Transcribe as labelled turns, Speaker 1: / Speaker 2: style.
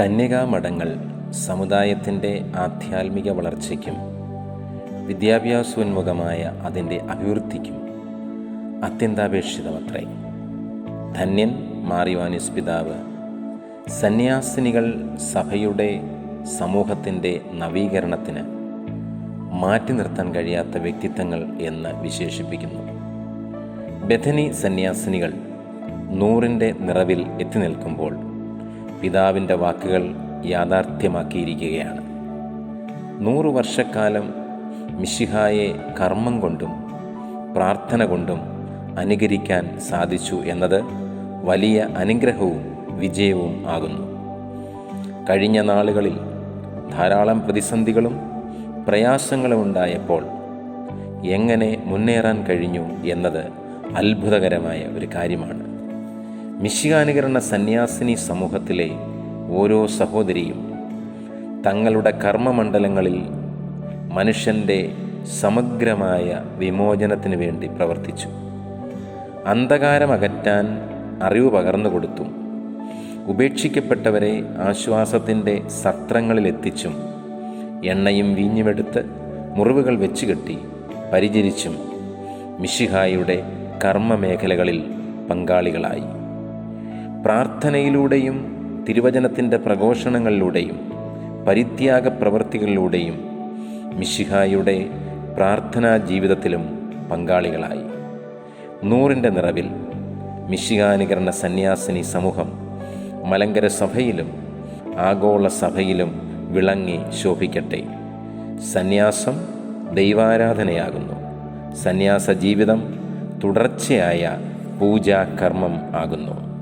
Speaker 1: കന്യകാമഠങ്ങൾ സമുദായത്തിന്റെ ആധ്യാത്മിക വളർച്ചയ്ക്കും വിദ്യാഭ്യാസോന്മുഖമായ അതിന്റെ അഭിവൃദ്ധിക്കും അത്യന്താപേക്ഷിതമത്രേ. ധന്യൻ മാറിവാനിസ് പിതാവ് സന്യാസിനികൾ സഭയുടെ സമൂഹത്തിന്റെ നവീകരണത്തിന് മാറ്റി നിർത്താൻ കഴിയാത്ത വ്യക്തിത്വങ്ങൾ എന്ന് വിശേഷിപ്പിക്കുന്നു. ബഥനി സന്യാസിനികൾ നൂറിന്റെ നിറവിൽ എത്തി നിൽക്കുമ്പോൾ പിതാവിന്റെ വാക്കുകൾ യാഥാർത്ഥ്യമാക്കിയിരിക്കുകയാണ്. നൂറു വർഷക്കാലം മിശിഹായെ കർമ്മം കൊണ്ടും പ്രാർത്ഥന കൊണ്ടും അനുകരിക്കാൻ സാധിച്ചു എന്നത് വലിയ അനുഗ്രഹവും വിജയവും ആകുന്നു. കഴിഞ്ഞ നാളുകളിൽ ധാരാളം പ്രതിസന്ധികളും പ്രയാസങ്ങളും ഉണ്ടായപ്പോൾ എങ്ങനെ മുന്നേറാൻ കഴിഞ്ഞു എന്നത് അത്ഭുതകരമായ ഒരു കാര്യമാണ്. മിശികാനുകരണ സന്യാസിനി സമൂഹത്തിലെ ഓരോ സഹോദരിയും തങ്ങളുടെ കർമ്മമണ്ഡലങ്ങളിൽ മനുഷ്യന്റെ സമഗ്രമായ വിമോചനത്തിന് വേണ്ടി പ്രവർത്തിച്ചു. അന്ധകാരമകറ്റാൻ അറിവ് പകർന്നു കൊടുത്തും ഉപേക്ഷിക്കപ്പെട്ടവരെ ആശ്വാസത്തിന്റെ സത്രങ്ങളിലെത്തിച്ചും എണ്ണയും വീഞ്ഞുമെടുത്ത് മുറിവുകൾ വെച്ചുകെട്ടി പരിചരിച്ചും മിശിഹായുടെ കർമ്മമേഖലകളിൽ പങ്കാളികളായി. പ്രാർത്ഥനയിലൂടെയും തിരുവചനത്തിന്റെ പ്രഘോഷണങ്ങളിലൂടെയും പരിത്യാഗ പ്രവൃത്തികളിലൂടെയും മിശിഹായുടെ പ്രാർത്ഥനാ ജീവിതത്തിലും പങ്കാളികളായി. നൂറിന്റെ നിറവിൽ മിശിഹാനുകരണ സന്യാസിനി സമൂഹം മലങ്കര സഭയിലും ആഗോള സഭയിലും വിളങ്ങി ശോഭിക്കട്ടെ. സന്യാസം ദൈവാരാധനയാകുന്നു. സന്യാസ ജീവിതം തുടർച്ചയായ പൂജാകർമ്മം ആകുന്നു.